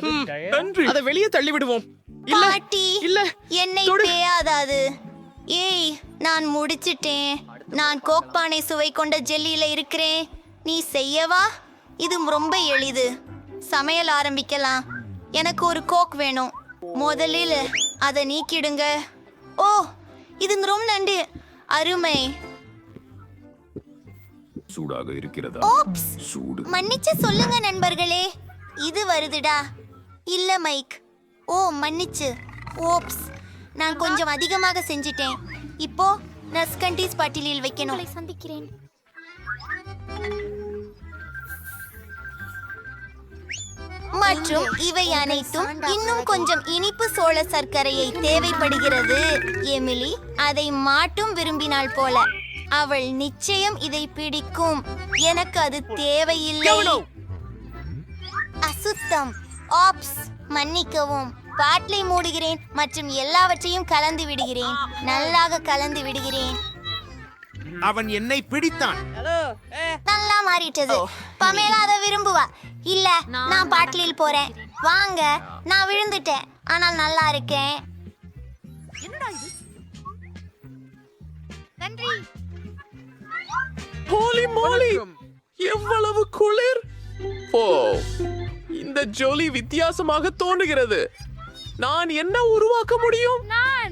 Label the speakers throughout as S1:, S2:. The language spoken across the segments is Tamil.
S1: நன்றி.
S2: அதை வெளியே தள்ளி விடுவோம் இல்ல
S3: பாட்டி
S2: இல்ல
S3: என்னை. பேயாதாது. ஏய் நான் முடிச்சிட்டேன். நான் கோக்பானை சுவை கொண்ட ஜெல்லியில இருக்கிறேன். நீ செய்யவா? இது ரொம்ப எளிது. சமையல் ஆரம்பிக்கலாம். எனக்கு ஒரு கோக் வேணும். முதலில் அதை நீக்கிடுங்க. ஓ இது ரொம்ப நண்டு அருமை.
S4: சூடாக இருக்கிறதா?
S3: ஓப்ஸ்.
S4: சூடு.
S3: மன்னிச்சு சொல்லுங்க நண்பர்களே. இது வருதுடா. இல்ல மைக். ஓ மன்னிச்சு. ஓப்ஸ். நான் கொஞ்சம் அதிகமாக செஞ்சிட்டேன். இப்போ நஸ்கண்டீஸ் பட்டியலில் வைக்கணும். சந்திக்கிறேன். மற்றும் இவை அனைத்தும் இன்னும் கொஞ்சம் இனிப்பு சோள சர்க்கரையை தேவைப்படுகிறது எமிலி. அதை மாட்டும் விரும்பினாள் போல. அவள் நிச்சயம் இதை பிடிக்கும். எனக்கு அது தேவையில்லை. அசுத்தம். ஆப்ஸ் மன்னிக்கவும். பாட்டிலை மூடுகிறேன் மற்றும் எல்லாவற்றையும் கலந்து விடுகிறேன். நல்லாக கலந்து விடுகிறேன்.
S1: அவன் என்னை பிடித்தான்.
S3: நல்லா மாறிட்டது. பமேலா அதை விரும்புவா. இல்ல நான் பாட்டிலில் போறேன். வாங்க நான் விழுந்துட்டேன். ஆனால் நல்லா இருக்கேன். நன்றி.
S2: எவ்வளவு குளிர். ஜோலி வித்தியாசமாக தோன்றுகிறது. நான் என்ன உருவாக்க முடியும்?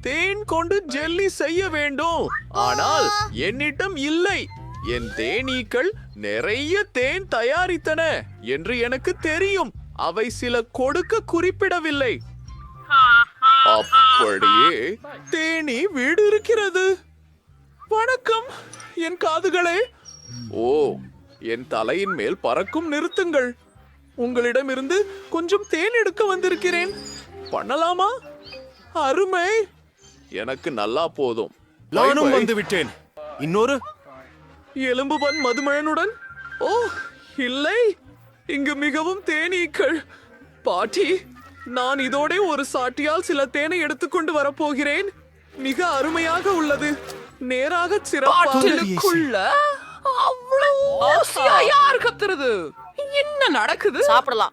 S2: தேன் கொண்டு ஜெல்லி செய்ய வேண்டும். ஆனால் என்னிடம் இல்லை. என் தேனீக்கள் நிறைய தேன் தயாரித்தன என்று எனக்கு தெரியும். அவை சில கொடுக்க குறிப்பிடவில்லை. அப்படியே தேனி வீடு இருக்கிறது வணக்கம் என் காதுகளே. ஓ என் தலையின் மேல் பறக்கும் நிறுத்துங்கள். உங்களிடமிருந்து கொஞ்சம் தேன் எடுக்க வந்திருக்கிறேன். பண்ணலாமா? அருமை. எனக்கு நல்லா போதும்.
S1: நானும். வந்து விட்டேன். இன்னொரு?
S2: எலும்புபன் மதுமழனுடன் ஓ இல்லை. இங்கு மிகவும் தேனீக்கள். பாட்டி நான் இதோட ஒரு சாட்டியால் சில தேனை எடுத்துக்கொண்டு வரப்போகிறேன். மிக அருமையாக உள்ளது. நேராக சிறப்பாக
S5: அவ்வளவு யார் கத்துறது? என்ன நடக்குது?
S6: சாப்பிடலாம்.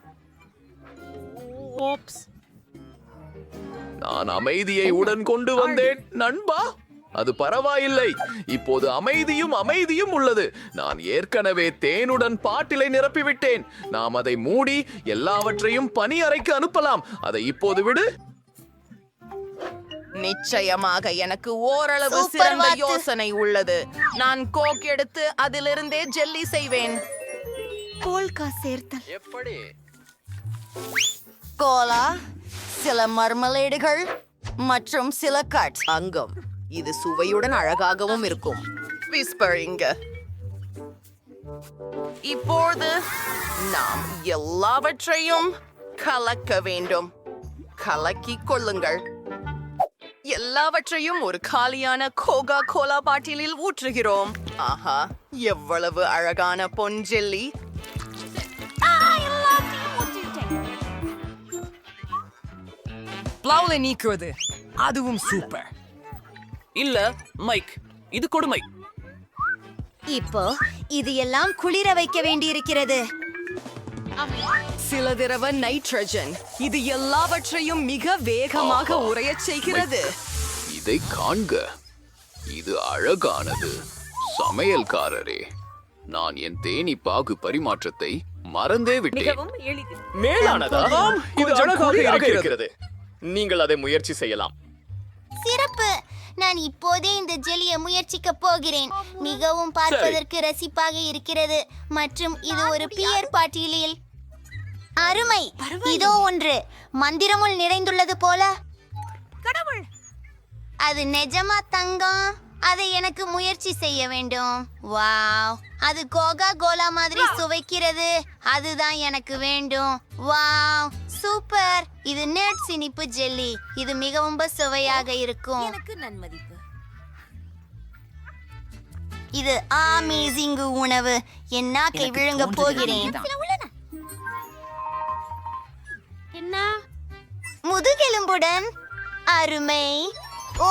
S2: நான் அமைதியை உடன் கொண்டு வந்தேன் நண்பா. அது பரவாயில்லை. இப்போது அமைதியும் அமைதியும் உள்ளது. நான் ஏற்கனவே தேனுடன் பாட்டிலை நிரப்பிவிட்டேன். நாம் அதை மூடி எல்லாவற்றையும் பனி அறைக்கு அனுப்பலாம். அதை இப்போது விடு.
S6: நிச்சயமாக எனக்கு ஓரளவு சிறந்த. யோசனை உள்ளது. நான் கோக் எடுத்து அதிலிருந்தே ஜெல்லி செய்வேன்.
S3: போல்கா சேர்த்தல்.
S2: எப்படி?
S6: கோலா சில மர்மலேடுகள் மற்றும் சில கட். அங்கம். இது சுவையுடன் அழகாகவும் இருக்கும். விஸ்பரிங்க இப்போது நாம் எல்லாவற்றையும் கலக்க வேண்டும். கலக்கிக் கொள்ளுங்கள். எல்லாவற்றையும் ஒரு காலியான கோகா கோலா பாட்டிலில் ஊற்றுகிறோம். ஆஹா எவ்வளவு அழகான பொன்ஜெல்லி.
S5: பிளவுல நீக்குவது. அதுவும் சூப்பர். இல்ல மைக். இது கொடுமை
S3: இப்போ இது எல்லாம் குளிர வைக்க வேண்டியிருக்கிறது.
S6: சில திரவ நைட்ரஜன். இது எல்லாவற்றையும் மிக வேகமாக உறையச் செய்கிறது.
S4: இதை காண்க. இது அழகானது. சமையல்காரரே நான் என் தேனி பாகு பரிமாற்றத்தை மறந்தே விட்டேன்.
S2: மேலானதா?
S1: இது அழகாக இருக்கிறது.
S2: நீங்கள் அதை முயற்சி செய்யலாம்.
S3: சிறப்பு. நான் இப்போதே இந்த ஜெலியை முயற்சிக்க போகிறேன். மிகவும் பார்ப்பதற்கு ரசிப்பாக இருக்கிறது. மற்றும் இது ஒரு பியர் பாட்டிலில். அருமை. இதோ ஒன்று. மந்திரமுள் நிறைந்துள்ளது போல. கடவுள். அது நிஜமா தங்கம்? அதை எனக்கு முயற்சி செய்ய வேண்டும். வாவ். அது கோகா கோலா மாதிரி சுவைக்கிறது. அதுதான் எனக்கு வேண்டும். வாவ். சூப்பர். இது நெட் இனிப்பு ஜெல்லி. இது மிகவும் சுவையாக இருக்கும். எனக்கு நன்மதிப்பு. இது அமேசிங் உணவு. என் நாக்கை விழுங்க போகிறேன். முதுகெலும்புடன் அருமை. ஓ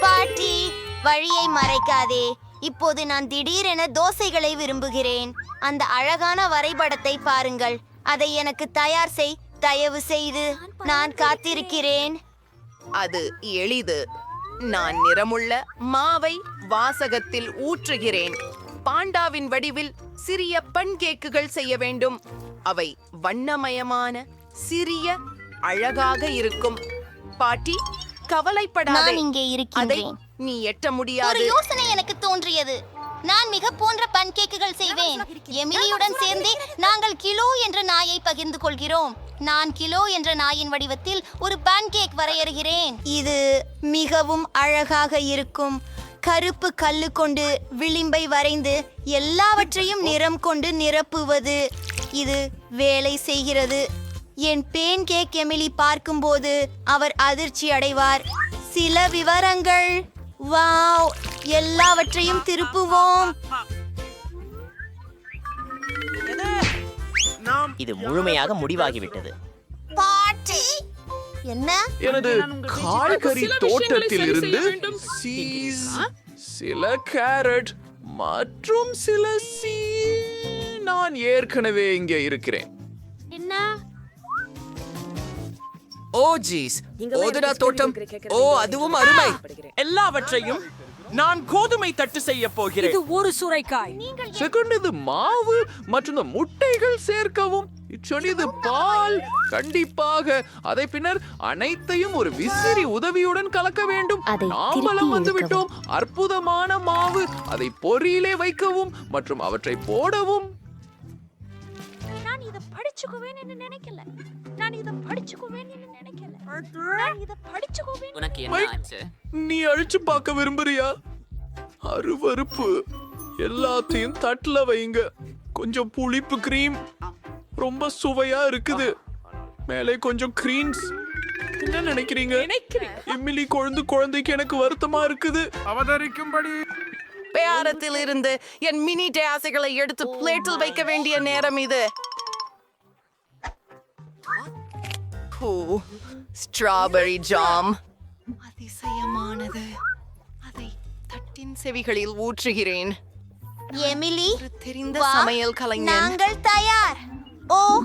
S3: பாட்டி வழியை மறைக்காதே. இப்போது நான் திடீரென தோசைகளை விரும்புகிறேன். அந்த அழகான வரைபடத்தை பாருங்கள். அதை எனக்கு தயார் செய். தயவு செய்து நான் காத்திருக்கிறேன்.
S6: அது எளிது. நான் நிறமுள்ள மாவை வாசகத்தில் ஊற்றுகிறேன். பாண்டாவின் வடிவில் சிறிய பன் கேக்குகள் செய்ய வேண்டும். அவை வண்ணமயமான சிறிய அழகாக இருக்கும். பாட்டி கவலைப்படாதே.
S3: நான் இங்கே
S6: அதை
S3: இருக்கின்றேன்
S6: நீ எட்ட
S3: ஒரு
S6: முடியாது
S3: யோசனை எனக்கு தோன்றியது. நான் மிக போன்ற பன்கேக்குகள் செய்வேன். எமிலியுடன் சேர்ந்து நாங்கள் கிலோ என்ற நாயை பகிர்ந்து கொள்கிறோம். நான் கிலோ என்ற நாயின் வடிவத்தில் ஒரு பேன்கேக் வரையறுகிறேன். இது மிகவும் அழகாக இருக்கும். கருப்பு கல்லு கொண்டு விளிம்பை வரைந்து எல்லாவற்றையும் நிறம் கொண்டு நிரப்புவது. இது வேலை செய்கிறது. என் பேன் கேக் எமிலி பார்க்கும்போது அவர் அதிர்ச்சி அடைவார். சில விவரங்கள். வாவ்! எல்லாவற்றையும் திருப்புவோம்.
S7: இது முழுமையாக முடிவாகிவிட்டது.
S3: பாட்டி! என்ன?
S2: எனது காய்கறி தோட்டத்தில் இருந்து சீஸ் சில கேரட் மற்றும் சில சீ நான் ஏற்கனவே இங்கே இருக்கிறேன்.
S5: ஓ ஜீஸ். ஓதுடா தோட்டம். ஓ அதுவும் அருமை.
S8: எல்லாவற்றையும் நான் கோதுமை தட்டு செய்ய போகிறேன்.
S9: ஒரு சுரைக்காய்.
S2: செகண்ட் இது மாவு மற்றும் முட்டைகள் சேர்க்கவும். இது பால். கண்டிப்பாக. அதை பின்னர் அனைத்தையும் ஒரு விசிறி உதவியுடன் கலக்க வேண்டும். நாமளும் வந்து விட்டோம் அற்புதமான மாவு. அதை பொரியிலே வைக்கவும் மற்றும் அவற்றை போடவும்.
S9: இத படிச்சுக்குவேன் என்று நினைக்கல. நான் இத படிச்சுக்குவேன் என்று நினைக்கல. நான் இத படிச்சுக்குவேன்
S5: உனக்கு என்ன
S2: மைக்,
S5: ஆச்சு?
S2: நீ அழிச்சு பார்க்க விரும்புறியா? அருவருப்பு. எல்லாத்தையும் தட்டுல வைங்க. கொஞ்சம் புளிப்பு கிரீம் ரொம்ப சுவையா இருக்குது. மேலே கொஞ்சம் கிரீம்ஸ் என்ன நினைக்கிறீங்க? எம்மிலி குழந்தை குழந்தைக்கு எனக்கு வருத்தமா இருக்குது.
S1: அவதரிக்கும்படி.
S6: பேரத்தில் இருந்து என் மினி டேசைகளை எடுத்து பிளேட்டில் வைக்க வேண்டிய நேரம் இது. ஹூ, ஸ்ட்ராபெரி ஜாம் அதிசயமானது. அதை தட்டின் செவிகளில் ஊற்றுகிறேன்.
S3: எமிலி
S6: தெரிந்த சமையல் கலைஞன்.
S3: நாங்கள் தயார். ஓ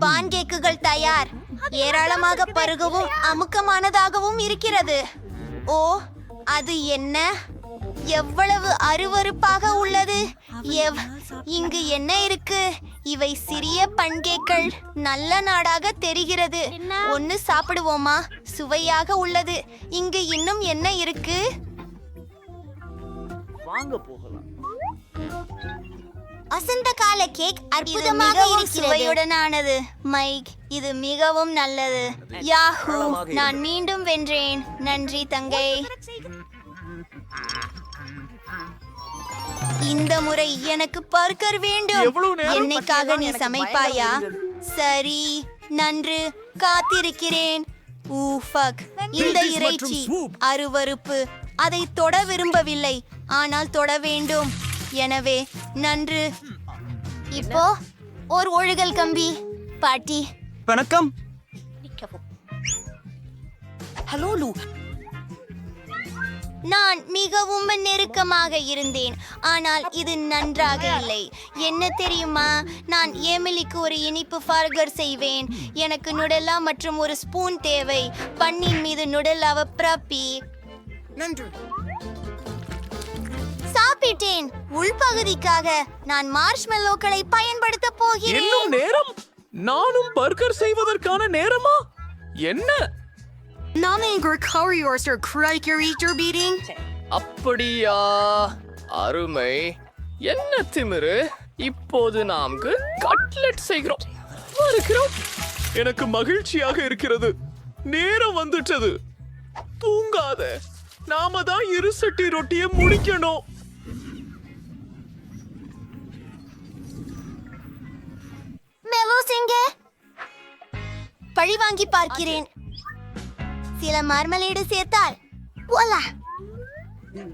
S3: பான்கேக்குகள் தயார். ஏராளமாக பருகவும் அமுக்கமானதாகவும் இருக்கிறது. ஓ அது என்ன? எவ்வளவு அருவருப்பாக உள்ளது. எவ் இங்கு என்ன இருக்கு? இவை சிறிய பன்கேக்கள் நல்ல நாடாக தெரிகிறது. ஒன்னு சாப்பிடுவோமா? சுவையாக உள்ளது. இங்கு இன்னும் என்ன இருக்கு? வசந்த கால கேக் அற்புதமாக இருக்கிறது. சுவையுடனானது. மைக் இது மிகவும் நல்லது. யாஹூ நான் மீண்டும் வென்றேன். நன்றி தங்கை. இந்த முறை எனக்கு பர்கர் வேண்டும். என்னைக்காக நீ சமைப்பாயா? சரி நன்று. காத்திருக்கிறேன். ஊஃபக் இந்த இறைச்சி அருவருப்பு அதை தொட விரும்பவில்லை. ஆனால் தொட வேண்டும். எனவே நன்று. இப்போ ஒரு ஒழுகல் கம்பி. பாட்டி.
S8: வணக்கம்.
S9: ஹலோ லூ
S3: நான் மிகவும் நெருக்கமாக இருந்தேன். ஆனால் இது நன்றாக இல்லை. என்ன தெரியுமா? நான் எமிலிக்கு ஒரு இனிப்பு பர்கர் செய்வேன். எனக்கு நுடலா மற்றும் ஒரு ஸ்பூன் தேவை. பண்ணின் மீது நுடலாவ பிரப்பி. சாப்பிட்டேன். உள்பகுதிக்காக நான் மார்ஷ்மெல்லோக்களை பயன்படுத்த போகிறேன்.
S2: இன்னும் நேரம்? நானும் பர்கர் செய்வதற்கான நேரமா? என்ன?
S9: நான் எங்க கரியோர்ஸ்டர் கிரைக்கரீட்டர் பீட்டிங்
S5: அப்படியா? அருமை. என்ன திமிரு? இப்போது நாம்கு கட்லெட் செய்கிறோம்.
S2: இருக்கிறோம் எனக்கு மகிழ்ச்சியாக இருக்கிறது. நேரம் வந்துட்டது. தூங்காத. நாம தான் இரு சட்டி ரொட்டியை முடிக்கணும்.
S3: பழி வாங்கி பார்க்கிறேன். சில மார்மலேடு சேர்த்தால். போலா.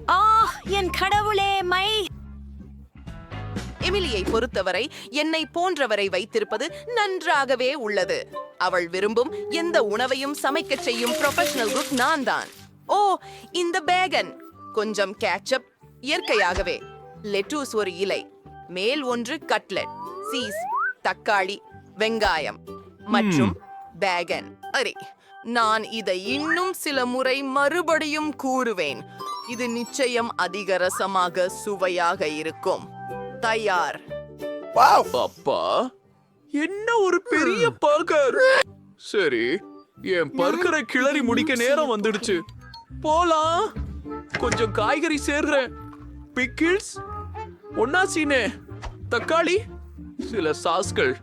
S9: ஆ என் கடவுளே மை.
S6: எமிலியை பொறுத்தவரை என்னை போன்றவரை வைத்திருப்பது நன்றாகவே உள்ளது. அவள் விரும்பும் எந்த உணவையும் சமைக்கச் செய்யும் ப்ரொஃபஷனல் குக் நான் தான் ஓ இந்த பேகன் கொஞ்சம் கேட்சப் இயற்கையாகவே. லெட்டூஸ் ஒரு இலை. மேல் ஒன்று கட்லெட் சீஸ் தக்காளி வெங்காயம். மற்றும் பேகன் அரே. நான் இதை இன்னும் சில முறை மறுபடியும் கூறுவேன். இது நிச்சயம் அதிக ரசமாக சுவையாக இருக்கும். தயார்.
S2: அப்பா என்ன ஒரு பெரிய பர்கர் சரி என் பர்கரை கிளறி முடிக்க நேரம் வந்துடுச்சு. போலாம். கொஞ்சம் காய்கறி சேர்றேன். பிக்கிள்ஸ் ஒன்னா சீனே தக்காளி சில சாஸ்கள்.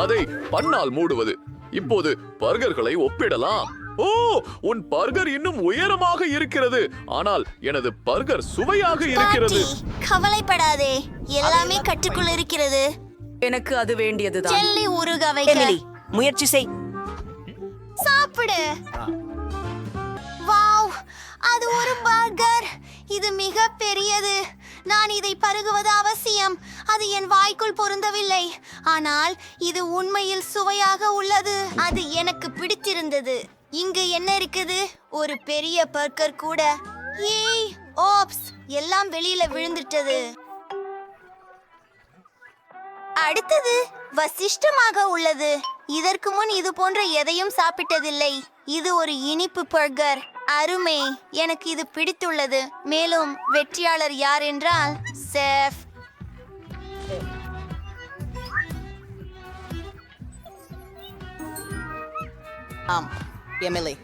S2: அதை பண்ணால் மூடுவது. இப்போது பர்கர்களை ஒப்பிடலாம். ஓ உன் பர்கர் இன்னும் உயரமாக இருக்கிறது. ஆனால் எனது பர்கர் சுவையாக இருக்கிறது.
S3: கவலைப்படாதே. எல்லாமே கட்டுக்குள் இருக்கிறது.
S6: எனக்கு அது வேண்டியதுதான்.
S3: ஜெல்லி உருக வைக்க
S7: எமிலி முயற்சி செய்.
S3: சாப்பிடு. வாவ் அது ஒரு பர்கர். இது மிக பெரியது. நான் இதை பருகுவது அவசியம். அது என் வாய்க்குள் பொருந்தவில்லை. ஆனால் இது உண்மையில் சுவையாக உள்ளது. அது எனக்கு பிடித்திருந்தது. இங்கு என்ன இருக்குது? ஒரு பெரிய பர்கர் கூட. ஏய் ஓப்ஸ் எல்லாம் வெளியில விழுந்துட்டது. அடுத்தது வசிஷ்டமாக உள்ளது. இதற்கு முன் இது போன்ற எதையும் சாப்பிட்டதில்லை. இது ஒரு இனிப்பு பர்கர். அருமை எனக்கு இது பிடித்துள்ளது. மேலும் வெற்றியாளர் யார் என்றால் செஃப்.
S6: ஆம் எமிலி.